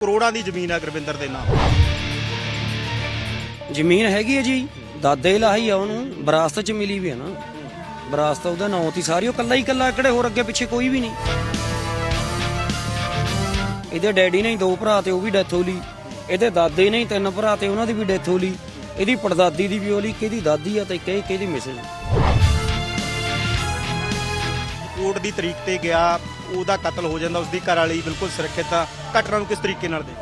ਕਰੋੜਾਂ ਦੀ ਜ਼ਮੀਨ ਹੈ ਗੁਰਵਿੰਦਰ ਦੇ ਨਾਮ ਜ਼ਮੀਨ ਹੈਗੀ ਹੈ ਜੀ। ਦਾਦੇ ਲਾਹੀ ਆ ਉਹਨੂੰ ਵਿਰਾਸਤ ਚ ਮਿਲੀ ਵੀ ਹੈ ਨਾ। ਵਿਰਾਸਤ ਉਹਦਾ ਨਾਂ ਤੀ ਸਾਰੀ ਉਹ ਕੱਲਾ ਹੀ ਕੱਲਾ ਕਿਹੜੇ ਹੋਰ ਅੱਗੇ ਪਿੱਛੇ ਕੋਈ ਵੀ ਨਹੀਂ। ਇਹਦੇ ਡੈਡੀ ਨੇ ਹੀ ਦੋ ਭਰਾ ਤੇ ਉਹ ਵੀ ਡੈਥ ਹੋ ਲਈ। ਇਹਦੇ ਦਾਦੇ ਨੇ ਹੀ ਤਿੰਨ ਭਰਾ ਤੇ ਉਹਨਾਂ ਦੀ ਵੀ ਡੈਥ ਹੋ ਲਈ। ਇਹਦੀ ਪੜਦਾਦੀ ਦੀ ਵੀ ਹੋ ਲਈ ਕਿਹਦੀ ਦਾਦੀ ਆ ਤੇ ਕਹੇ ਕਿਹਦੀ ਮਿਸਜ ਕੋਰਟ ਦੀ ਤਰੀਕ ਤੇ ਗਿਆ ਉਹਦਾ ਕਤਲ ਹੋ ਜਾਂਦਾ ਉਸਦੀ ਘਰ ਵਾਲੀ ਬਿਲਕੁਲ ਸੁਰੱਖਿਅਤ ਆ। ਘਟਨਾ ਨੂੰ ਕਿਸ ਤਰੀਕੇ ਨਾਲ ਦੇ?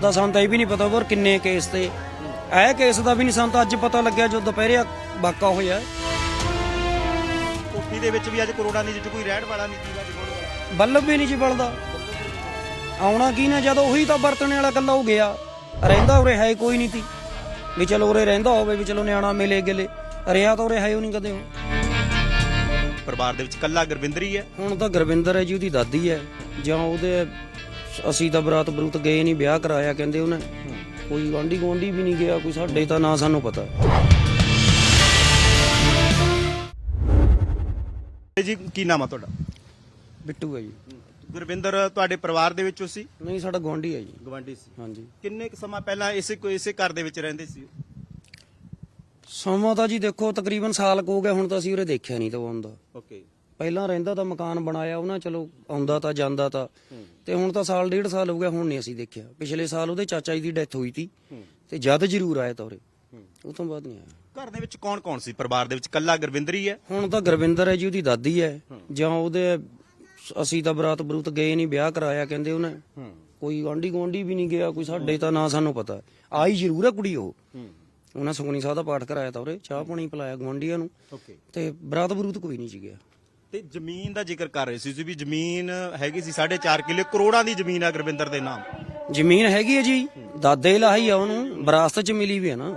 ਦਾ ਸਾਨੂੰ ਤਾਂ ਇਹ ਵੀ ਨਹੀਂ ਪਤਾ ਹੋਰ ਕਿੰਨੇ ਕੇਸ ਤੇ। ਇਹ ਕੇਸ ਦਾ ਵੀ ਨਹੀਂ ਸਾਨੂੰ ਤਾਂ ਅੱਜ ਪਤਾ ਲੱਗਿਆ ਜਦੋਂ ਦੁਪਹਿਰੇ ਵਾਕਾ ਹੋਇਆ। ਕੋਠੀ ਦੇ ਵਿੱਚ ਵੀ ਅੱਜ ਕਰੋੜਾਂ ਦੀ ਜਿੱਚ ਕੋਈ ਰਹਿਣ ਵਾਲਾ ਨਹੀਂ ਜੀਵਾ ਜਗਾਉਣ ਵਾਲਾ ਬੱਲਬ ਵੀ ਨਹੀਂ ਜੀ ਬਲਦਾ। ਆਉਣਾ ਕੀ ਨਾ ਜਦੋਂ ਉਹੀ ਤਾਂ ਵਰਤਣੇ ਵਾਲਾ ਕੱਲਾ ਹੋ ਗਿਆ। ਰਹਿੰਦਾ ਉਰੇ ਹੈ ਕੋਈ ਨਹੀਂ ਤੀ ਵੀ ਚਲੋ ਉਰੇ ਰਹਿੰਦਾ ਹੋਵੇ ਵੀ ਚਲੋ ਨਿਆਣਾ ਮਿਲੇ ਗਿਲੇ। ਰਿਆ ਤਾਂ ਉਰੇ ਹੈ ਉਹ ਨਹੀਂ ਕਦੇ ਉਹ ਪਰਿਵਾਰ ਦੇ ਵਿੱਚ ਕੱਲਾ ਗੁਰਵਿੰਦਰ ਹੀ ਹੈ। ਹੁਣ ਤਾਂ ਗੁਰਵਿੰਦਰ ਹੈ ਜੀ ਉਹਦੀ ਦਾਦੀ ਹੈ। ਜਾਂ ਉਹਦੇ ਅਸੀਂ ਤਾਂ ਬਰਾਤ ਬਰੂਤ ਗਏ ਨਹੀਂ ਵਿਆਹ ਕਰਾਇਆ ਕਹਿੰਦੇ ਉਹਨੇ। ਕੋਈ ਗਾਂਢੀ ਗੋਂਡੀ ਵੀ ਨਹੀਂ ਗਿਆ ਕੋਈ ਸਾਡੇ ਤਾਂ ਨਾ ਸਾਨੂੰ ਪਤਾ। ਜੀ ਕੀ ਨਾਮ ਆ ਤੁਹਾਡਾ? ਬਿੱਟੂ ਹੈ ਜੀ। ਗੁਰਵਿੰਦਰ ਤੁਹਾਡੇ ਪਰਿਵਾਰ ਦੇ ਵਿੱਚੋਂ ਸੀ? ਨਹੀਂ ਸਾਡਾ ਗਵਾਂਢੀ ਹੈ ਜੀ। ਗਵਾਂਢੀ ਸੀ। ਹਾਂਜੀ। ਕਿੰਨੇ ਕੁ ਸਮਾਂ ਪਹਿਲਾਂ ਇਸੇ ਕੋਈ ਇਸੇ ਘਰ ਦੇ ਵਿੱਚ ਰਹਿੰਦੇ ਸੀ? ਸਮਾਂ ਤਾਂ ਜੀ ਦੇਖੋ ਤਕਰੀਬਨ ਸਾਲ ਕੁ ਹੋ ਗਿਆ ਹੁਣ ਤਾਂ ਅਸੀਂ ਉਰੇ ਦੇਖਿਆ ਨਹੀਂ ਤਾਂ ਉਹ ਆਉਂਦਾ। ਓਕੇ ਪਹਿਲਾਂ ਰਹਿੰਦਾ ਤਾਂ ਮਕਾਨ ਬਣਾਇਆ ਉਹਨਾਂ ਚਲੋ ਆਉਂਦਾ ਤਾਂ ਜਾਂਦਾ ਤਾਂ। ਤੇ ਹੁਣ ਤਾਂ ਸਾਲ ਡੇਢ ਸਾਲ ਹੋ ਗਿਆ ਹੁਣ ਨਹੀਂ ਅਸੀਂ ਦੇਖਿਆ। ਪਿਛਲੇ ਸਾਲ ਉਹਦੇ ਚਾਚਾ ਜੀ ਦੀ ਡੈਥ ਹੋਈ ਤੀ। ਤੇ ਜਦ ਜ਼ਰੂਰ ਆਇਆ ਤਾਂ ਉਰੇ। ਉਹ ਤੋਂ ਬਾਅਦ ਨਹੀਂ ਆਇਆ। ਘਰ ਦੇ ਵਿੱਚ ਕੌਣ ਕੌਣ ਸੀ? ਪਰਿਵਾਰ ਦੇ ਵਿੱਚ ਕੱਲਾ ਗੁਰਵਿੰਦਰ ਹੀ ਹੈ? ਹੁਣ ਤਾਂ ਗੁਰਵਿੰਦਰ ਹੈ ਜੀ ਉਹਦੀ ਦਾਦੀ ਹੈ। ਜਾਂ ਉਹਦੇ ਅਸੀਂ ਤਾਂ ਬਰਾਤ ਬਰੂਤ ਗਏ ਨਹੀਂ ਵਿਆਹ ਕਰਾਇਆ ਕਹਿੰਦੇ ਉਹਨੇ। ਕੋਈ ਗਾਂਢੀ ਗੋਂਡੀ ਵੀ ਨਹੀਂ ਗਿਆ ਕੋਈ ਸਾਡੇ ਤਾਂ ਨਾ ਸਾਨੂੰ ਪਤਾ। ਆਈ ਜ਼ਰੂਰ ਹੈ ਕੁੜੀ ਉਹ। ਉਹਨਾਂ ਸੁਖਨੀ ਸਾਹਿਬ ਦਾ ਪਾਠ ਕਰਾਇਆ ਤਾਂ ਉਰੇ ਚਾਹ ਪਾਣੀ ਪਿਲਾਇਆ ਗਵਾਂਢੀਆਂ ਨੂੰ। ਓਕੇ। ਤੇ ਬਰਾਤ ਬਰੂਤ ਕੋਈ ਨਹੀਂ ਜੀ ਗਿਆ। ਤੇ ਜ਼ਮੀਨ ਦਾ ਜ਼ਿਕਰ ਕਰ ਰਹੇ ਸੀ ਤੁਸੀਂ ਵੀ ਜ਼ਮੀਨ ਹੈਗੀ ਸੀ 4.5 ਕਿੱਲੇ ਕਰੋੜਾਂ ਦੀ ਜ਼ਮੀਨ ਹੈ ਗੁਰਵਿੰਦਰ ਦੇ ਨਾਮ। ਜ਼ਮੀਨ ਹੈਗੀ ਹੈ ਜੀ ਦਾਦੇ ਲਾਹੀ ਆ ਉਹਨੂੰ ਵਿਰਾਸਤ ਚ ਮਿਲੀ ਵੀ ਹੈ ਨਾ।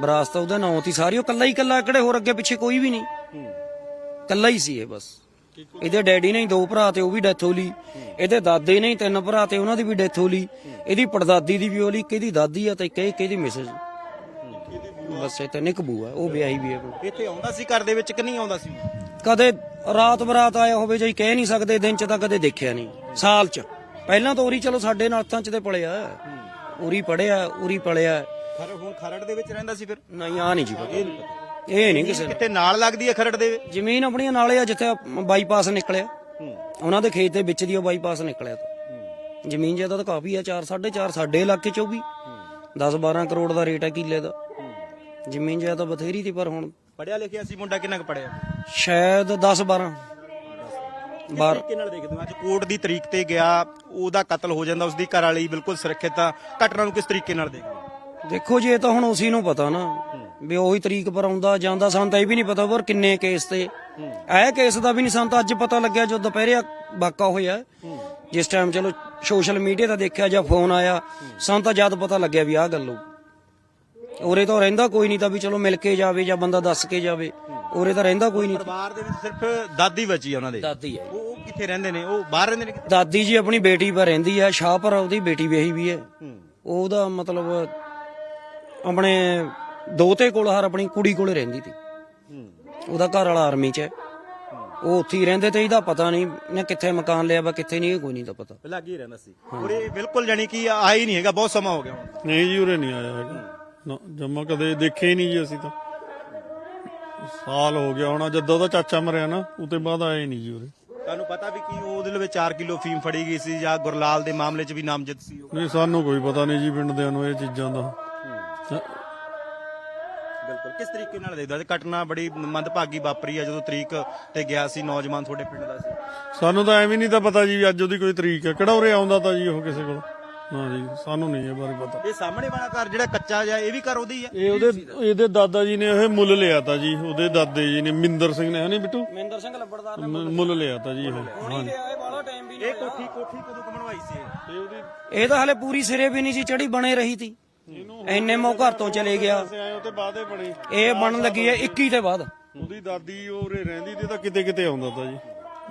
ਵਿਰਾਸਤ ਉਹਦਾ ਨਾਂ ਤੀ ਸਾਰੀ ਉਹ ਕੱਲਾ ਹੀ ਕੱਲਾ ਕਿਹੜੇ ਹੋਰ ਅੱਗੇ ਪਿੱਛੇ ਕੋਈ ਵੀ ਨਹੀਂ। ਕੱਲਾ ਹੀ ਸੀ ਇਹ ਬਸ। ਇਹਦੇ ਡੈਡੀ ਨੇ ਹੀ ਦੋ ਭਰਾ ਤੇ ਉਹ ਵੀ ਡੈਥ ਹੋ ਲਈ। ਇਹਦੇ ਦਾਦੇ ਨੇ ਤਿੰਨ ਭਰਾ ਤੇ ਉਹਨਾਂ ਦੀ ਵੀ ਡੈਥ ਹੋ ਲਈ। ਇਹਦੀ ਪੜਦਾਦੀ ਦੀ ਵੀ ਹੋ ਲਈ ਕਿਹਦੀ ਦਾਦੀ ਆ ਤੇ ਕਹੇ ਕਿਹਦੀ ਮਿਸਜ ਬਸ ਇਹ ਤੇ ਨਿਕਬੂ ਆ ਉਹ ਵਿਆਹੀ ਵੀ ਹੈ। ਇੱਥੇ ਆਉਂਦਾ ਸੀ ਘਰ ਦੇ ਵਿੱਚ ਕਿ ਨਹੀਂ ਆਉਂਦਾ ਸੀ? ਕਦੇ ਰਾਤ ਬਰਾਤ ਆਇਆ ਹੋਵੇ ਜੀ ਕਹਿ ਨਹੀਂ ਸਕਦੇ ਦਿਨ ਚ ਤਾਂ ਕਦੇ ਦੇਖਿਆ ਨਹੀਂ। ਸਾਲ ਚ। ਪਹਿਲਾਂ ਤਾਂ ਉਰੀ ਚਲੋ ਸਾਡੇ ਨਾਲ ਹੱਥਾਂ ਚ ਤੇ ਪਲਿਆ। ਉਰੀ ਪੜਿਆ ਉਰੀ ਪਲਿਆ। ਖਰ ਹੁਣ ਖਰੜ ਦੇ ਵਿੱਚ ਰਹਿੰਦਾ ਸੀ ਫਿਰ? ਨਹੀਂ ਆ ਨਹੀਂ ਜੀ ਪਤਾ। ਇਹ ਨਹੀਂ ਕਿਸੇ ਕਿਤੇ ਨਾਲ ਲੱਗਦੀ ਹੈ ਖਰੜ ਦੇ ਜ਼ਮੀਨ ਆਪਣੀਆਂ ਨਾਲੇ ਆ ਜਿੱਥੇ ਬਾਈਪਾਸ ਨਿਕਲਿਆ। ਉਹਨਾਂ ਦੇ ਖੇਤ ਦੇ ਵਿੱਚ ਦੀ ਉਹ ਬਾਈਪਾਸ ਨਿਕਲਿਆ ਤਾਂ। ਜ਼ਮੀਨ ਜ਼ਿਆਦਾ ਤਾਂ ਕਾਫੀ ਆ 4 4.5 ਸਾਡੇ ਇਲਾਕੇ ਚ ਉਹ ਵੀ 10 12 ਕਰੋੜ ਦਾ ਰੇਟ ਹੈ ਕਿੱਲੇ ਦਾ। ਜ਼ਮੀਨ ਜ਼ਿਆਦਾ ਬਥੇਰੀ ਤੀ ਪਰ ਹੁਣ ਪੜਿਆ ਲਿਖਿਆ ਸੀ ਮੁੰਡਾ ਕਿੰਨਾ ਕੁ ਪੜਿਆ? ਸ਼ਾਇਦ 10 12 ਬਾਰ। ਤਰੀਕੇ ਨਾਲ ਦੇਖਦੇ ਹਾਂ। ਅੱਜ ਕੋਰਟ ਦੀ ਤਰੀਕ ਤੇ ਗਿਆ ਉਹਦਾ ਕਤਲ ਹੋ ਜਾਂਦਾ ਉਸਦੀ ਘਰ ਵਾਲੀ ਬਿਲਕੁਲ ਸੁਰੱਖਿਅਤ ਆ। ਘਟਨਾ ਨੂੰ ਕਿਸ ਤਰੀਕੇ ਨਾਲ ਦੇਖਦੇ ਹੋ? ਦੇਖੋ ਜੀ ਇਹ ਤਾਂ ਹੁਣ ਉਸੇ ਨੂੰ ਪਤਾ ਨਾ ਵੀ ਉਹੀ ਤਰੀਕ ਪਰ ਆਉਂਦਾ ਜਾਂਦਾ ਸਾਨੂੰ ਤਾਂ ਇਹ ਵੀ ਨਹੀਂ ਪਤਾ ਹੋਰ ਕਿੰਨੇ ਕੇਸ ਤੇ। ਇਹ ਕੇਸ ਦਾ ਵੀ ਨਹੀਂ ਸਾਨੂੰ ਤਾਂ ਅੱਜ ਪਤਾ ਲੱਗਿਆ ਜਦੋਂ ਦੁਪਹਿਰੇ ਵਾਕਾ ਹੋਇਆ। ਜਿਸ ਟਾਈਮ ਚਲੋ ਸੋਸ਼ਲ ਮੀਡੀਆ ਤੇ ਦੇਖਿਆ ਜਾਂ ਫੋਨ ਆਇਆ ਸਾਨੂੰ ਤਾਂ ਜਦ ਪਤਾ ਲੱਗਿਆ ਵੀ ਆਹ ਗੱਲ ਹੋ ਉਰੇ ਤਾਂ ਰਹਿੰਦਾ ਕੋਈ ਨਹੀਂ ਤਾਂ ਵੀ ਚਲੋ ਮਿਲ ਕੇ ਜਾਵੇ ਜਾਂ ਬੰਦਾ ਦੱਸ ਕੇ ਜਾਵੇ। ਉਰੇ ਤਾਂ ਰਹਿੰਦਾ ਕੋਈ ਨਹੀਂ ਪਰਿਵਾਰ ਦੇ ਵਿੱਚ ਸਿਰਫ ਦਾਦੀ ਬਚੀ ਆ ਉਹਨਾਂ ਦੇ। ਦਾਦੀ ਹੈ। ਉਹ ਉਹ ਕਿੱਥੇ ਰਹਿੰਦੇ ਨੇ? ਉਹ ਬਾਹਰ ਰਹਿੰਦੇ ਨੇ ਕਿੱਥੇ? ਦਾਦੀ ਜੀ ਆਪਣੀ ਬੇਟੀ ਪਰ ਰਹਿੰਦੀ ਆ ਸ਼ਾਹਪੁਰ ਉਹਦੀ ਬੇਟੀ ਵਿਆਹੀ ਵੀ ਹੈ। ਉਹਦਾ ਮਤਲਬ ਆਪਣੇ ਦੋਤੇ ਕੋਲ ਹਰ ਆਪਣੀ ਕੁੜੀ ਕੋਲੇ ਰਹਿੰਦੀ ਸੀ। ਉਹਦਾ ਘਰ ਵਾਲਾ ਆਰਮੀ 'ਚ ਹੈ। ਉਹ ਉੱਥੇ ਹੀ ਰਹਿੰਦੇ ਤੇ ਇਹਦਾ ਪਤਾ ਨਹੀਂ ਨੇ ਕਿੱਥੇ ਮਕਾਨ ਲਿਆ ਵਾ ਕਿੱਥੇ ਨਹੀਂ ਇਹ ਕੋਈ ਨਹੀਂ ਤਾਂ ਪਤਾ। ਲੱਗ ਹੀ ਰਹਿੰਦਾ ਸੀ। ਇਹ ਬਿਲਕੁਲ ਜਾਨੀ ਕਿ ਆ ਹੀ ਨਹੀਂ ਹੈਗਾ ਬਹੁਤ ਸਮਾਂ ਹੋ ਗਿਆ ਹੁਣ। ਨਹੀਂ ਜੀ ਉਰੇ ਨਹੀਂ ਆਇਆ ਹੈਗਾ। ਨਾ ਜਮਾ ਕਦੇ ਦੇਖੇ ਹੀ ਨਹੀਂ ਜੀ ਅਸੀਂ ਤਾਂ। ਸਾਲ ਹੋ ਗਿਆ ਹੋਣਾ ਜਦੋਂ ਉਹਦਾ ਚਾਚਾ ਮਰਿਆ ਨਾ ਉਤੇ ਬਾਅਦ ਆਏ ਨਹੀਂ ਜੀ ਉਰੇ ਤੁਹਾਨੂੰ ਪਤਾ ਵੀ ਕਿ ਉਹਦੇ ਵਿੱਚ 4 ਕਿਲੋ ਫੀਮ ਫੜੀ ਗਈ ਸੀ ਜਾਂ ਗੁਰਲਾਲ ਦੇ ਮਾਮਲੇ 'ਚ ਵੀ ਨਾਮਜ਼ਦ ਸੀ ਉਹ? ਨਹੀਂ ਸਾਨੂੰ ਕੋਈ ਪਤਾ ਨਹੀਂ ਜੀ ਪਿੰਡ ਦਿਆਂ ਨੂੰ ਇਹ ਚੀਜ਼ਾਂ ਦਾ। ਬਿਲਕੁਲ। ਕਿਸ ਤਰੀਕੇ ਨਾਲ ਦੇਖਦਾ? ਤੇ ਘਟਨਾ ਬੜੀ ਮੰਦਭਾਗੀ ਵਾਪਰੀ ਆ ਜਦੋਂ ਤਰੀਕ ਤੇ ਗਿਆ ਸੀ ਨੌਜਵਾਨ ਤੁਹਾਡੇ ਪਿੰਡ ਦਾ ਸੀ। ਸਾਨੂੰ ਤਾਂ ਐਵੇਂ ਨਹੀਂ ਤਾਂ ਪਤਾ ਜੀ ਵੀ ਅੱਜ ਉਹਦੀ ਕੋਈ ਤਰੀਕ ਹੈ। ਕਿਹੜਾ ਉਰੇ ਆਉਂਦਾ ਤਾਂ ਜੀ ਉਹ ਕਿਸੇ ਕੋਲ? ਨਾ ਜੀ ਸਾਨੂੰ ਨਹੀਂ ਇਹ ਬਾਰੇ ਪਤਾ। ਇਹ ਸਾਹਮਣੇ ਵਾਲਾ ਘਰ ਜਿਹੜਾ ਕੱਚਾ ਜਿਹਾ ਇਹ ਵੀ ਘਰ ਉਹਦੀ ਆ? ਇਹ ਉਹਦੇ ਇਹਦੇ ਦਾਦਾ ਜੀ ਨੇ ਇਹ ਮੁੱਲ ਲਿਆ ਤਾ ਜੀ ਉਹਦੇ ਦਾਦੇ ਜੀ ਨੇ ਮਿੰਦਰ ਸਿੰਘ ਨੇ ਹਨੀ ਬਿੱਟੂ? ਮਹਿੰਦਰ ਸਿੰਘ ਲੱਬੜਦਾਰ ਮ- ਮੁੱਲ ਲਿਆ। ਤਾ ਜੀ ਇਹ ਹਾਂਜੀ ਇਹ ਬਾਲਾ ਟਾਈਮ ਵੀ ਇਹ ਕੋਠੀ ਕੋਠੀ ਕਦੋਂ ਕੁ ਬਣਵਾਈ ਸੀ ਇਹ? ਤੇ ਉਹਦੀ ਇਹ ਤਾਂ ਹਲੇ ਪੂਰੀ ਸਿਰੇ ਵੀ ਨਹੀਂ ਸੀ ਚੜੀ ਬਣੇ ਰਹੀ ਤੀ। ਇੰਨੇ ਮੋ ਘਰ ਤੋਂ ਚਲੇ ਗਿਆ। ਆਏ ਬਣੇ। ਇਹ ਬਣਨ ਲੱਗੀ ਹੈ 21 ਦੇ ਬਾਅਦ। ਉਹਦੀ ਦਾਦੀ ਉਹ ਉਰੇ ਰਹਿੰਦੀ ਤੇ ਤਾਂ ਕਿਤੇ ਕਿਤੇ ਆਉਂਦਾ ਤਾ ਜੀ।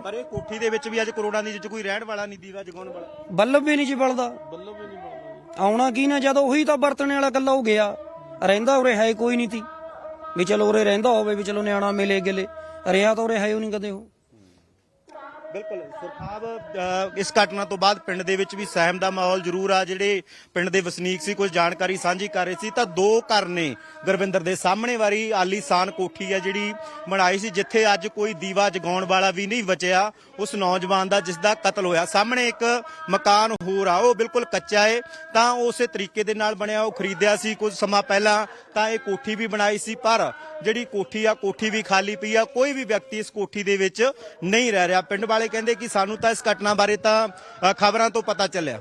ਪਰ ਇਹ ਕੋਠੀ ਦੇ ਵਿੱਚ ਵੀ ਅੱਜ ਕਰੋੜਾਂ ਦੀ ਜਿੱਚ ਕੋਈ ਰਹਿਣ ਵਾਲਾ ਨਹੀਂ ਦੀਵਾ ਜਗਾਉਣ ਵਾਲਾ। ਬੱਲਬ ਵੀ ਨਹੀਂ ਜੀ ਬਲਦਾ। ਬੱਲਬ ਵੀ ਨਹੀਂ ਬਣਦਾ ਆਉਣਾ ਕੀ ਨਾ ਜਦੋਂ ਉਹੀ ਤਾਂ ਵਰਤਣੇ ਵਾਲਾ ਕੱਲਾ ਹੋ ਗਿਆ। ਰਹਿੰਦਾ ਉਰੇ ਹੈ ਕੋਈ ਨਹੀਂ ਤੀ। ਵੀ ਚਲੋ ਉਰੇ ਰਹਿੰਦਾ ਹੋਵੇ ਵੀ ਚਲੋ ਨਿਆਣਾ ਮਿਲੇ ਗਿਲੇ। ਰਿਆ ਤਾਂ ਉਰੇ ਹੈ ਉਹ ਨਹੀਂ ਕਦੇ ਉਹ। ਬਿਲਕੁਲ, ਸੁਰਖਾਬ ਇਸ ਘਟਨਾ ਤੋਂ ਬਾਅਦ ਪਿੰਡ ਦੇ ਵਿੱਚ ਵੀ ਸਹਿਮ ਦਾ ਮਾਹੌਲ ਜ਼ਰੂਰ ਆ। ਜਿਹੜੇ ਪਿੰਡ ਦੇ ਵਸਨੀਕ ਸੀ, ਕੁਝ ਜਾਣਕਾਰੀ ਸਾਂਝੀ ਕਰ ਰਹੇ ਸੀ, ਤਾਂ ਦੋ ਘਰ ਨੇ ਗੁਰਵਿੰਦਰ ਦੇ ਸਾਹਮਣੇ। ਵਾਰੀ ਆਲੀਸਾਨ ਕੋਠੀ ਹੈ ਜਿਹੜੀ ਬਣਾਈ ਸੀ, ਜਿੱਥੇ ਅੱਜ ਕੋਈ ਦੀਵਾ ਜਗਾਉਣ ਵਾਲਾ ਵੀ ਨਹੀਂ ਬਚਿਆ। ਉਸ ਨੌਜਵਾਨ ਦਾ, ਜਿਸ ਦਾ ਕਤਲ ਹੋਇਆ। ਸਾਹਮਣੇ ਇੱਕ ਮਕਾਨ ਹੋਰ ਆ, ਉਹ ਬਿਲਕੁਲ ਕੱਚਾ ਏ। ਤਾਂ ਉਸੇ ਤਰੀਕੇ ਦੇ ਨਾਲ ਬਣਿਆ, ਉਹ ਖਰੀਦਿਆ ਸੀ ਕੁਝ ਸਮਾਂ ਪਹਿਲਾਂ, ਤਾਂ ਇਹ ਕੋਠੀ ਵੀ ਬਣਾਈ ਸੀ। ਪਰ ਜਿਹੜੀ ਕੋਠੀ ਆ, ਕੋਠੀ ਵੀ ਖਾਲੀ ਪਈ ਆ, ਕੋਈ ਵੀ ਵਿਅਕਤੀ ਇਸ ਕੋਠੀ ਦੇ ਵਿੱਚ ਨਹੀਂ ਰਹਿ ਰਿਹਾ। ਪਿੰਡ ਵਾਲੇ ਕਹਿੰਦੇ ਕਿ ਸਾਨੂੰ ਤਾਂ ਇਸ ਘਟਨਾ ਬਾਰੇ ਤਾਂ ਖਬਰਾਂ ਤੋਂ ਪਤਾ ਚੱਲਿਆ।